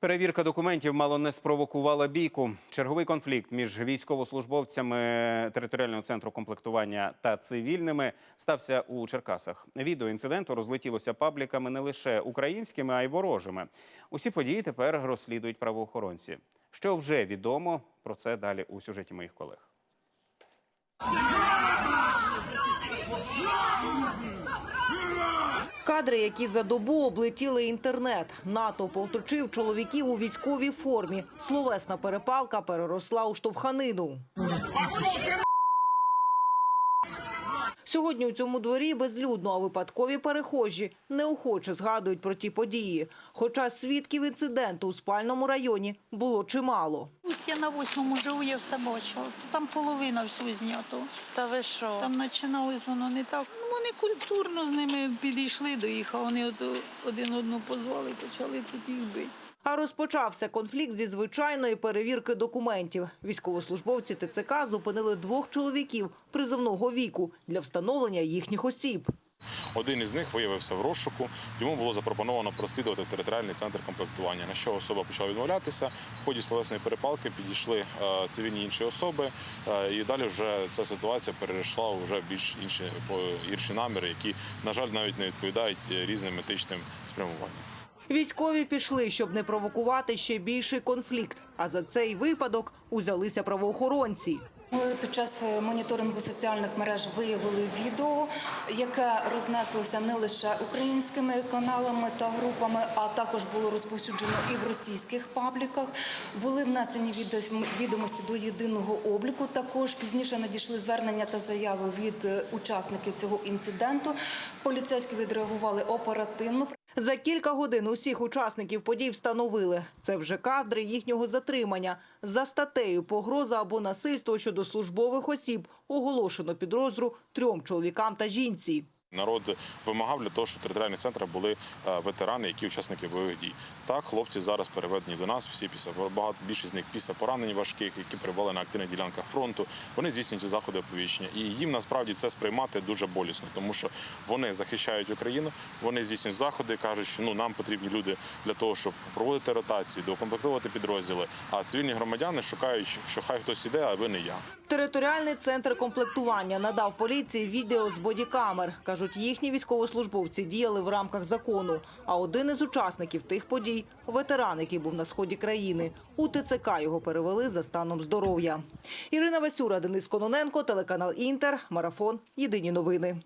Перевірка документів мало не спровокувала бійку. Черговий конфлікт між військовослужбовцями територіального центру комплектування та цивільними стався у Черкасах. Відео інциденту розлетілося пабліками не лише українськими, а й ворожими. Усі події тепер розслідують правоохоронці. Що вже відомо про це далі у сюжеті моїх колег. Кадри, які за добу облетіли інтернет. НАТО повточив чоловіків у військовій формі. Словесна перепалка переросла у штовханину. Сьогодні у цьому дворі безлюдно, а випадкові перехожі неохоче згадують про ті події. Хоча свідків інциденту у спальному районі було чимало. Ось я на восьмому живу, я все бачила. Там половина всього знято. Та ви що? Там починалось воно не так. Ну, вони культурно з ними підійшли до їх, а вони один одного позвали і почали тут їх бити. А розпочався конфлікт зі звичайної перевірки документів. Військовослужбовці ТЦК зупинили двох чоловіків призовного віку для встановлення їхніх осіб. Один із них виявився в розшуку. Йому було запропоновано прослідувати територіальний центр комплектування. На що особа почала відмовлятися. В ході словесної перепалки підійшли е, цивільні інші особи, е, і далі вже ця ситуація перейшла вже більш інші гірші наміри, які, на жаль, навіть не відповідають е, різним етичним спрямуванням. Військові пішли, щоб не провокувати ще більший конфлікт. А за цей випадок узялися правоохоронці. Ми під час е, моніторингу соціальних мереж виявили відео, яке рознеслося не лише українськими каналами та групами, а також було розповсюджено і в російських пабліках. Були внесені відомості- до єдиного обліку. Також пізніше надійшли звернення та заяви від е, учасників цього інциденту. Поліцейські відреагували оперативно. За кілька годин усіх учасників подій встановили. Це вже кадри їхнього затримання. За статтею погроза або насильство щодо службових осіб оголошено підозру трьом чоловікам та жінці. Народ вимагав для того, щоб в територіальних центрах були е, ветерани, які учасники бойових дій. Так, хлопці зараз переведені до нас. Всі після багато більшість з них після поранень важких, які перебували на активних ділянках фронту. Вони здійснюють заходи оповіщення. І їм насправді це сприймати дуже болісно, тому що вони захищають Україну, вони здійснюють заходи, кажуть, що ну нам потрібні люди для того, щоб проводити ротації, доукомплектовувати підрозділи. А цивільні громадяни шукають, що хай хтось іде, аби не я. Територіальний центр комплектування надав поліції відео з бодікамер. Кажуть, їхні військовослужбовці діяли в рамках закону. А один із учасників тих подій – ветеран, який був на сході країни. У ТЦК його перевели за станом здоров'я. Ірина Васюра, Денис Кононенко, телеканал Інтер, Марафон. Єдині новини.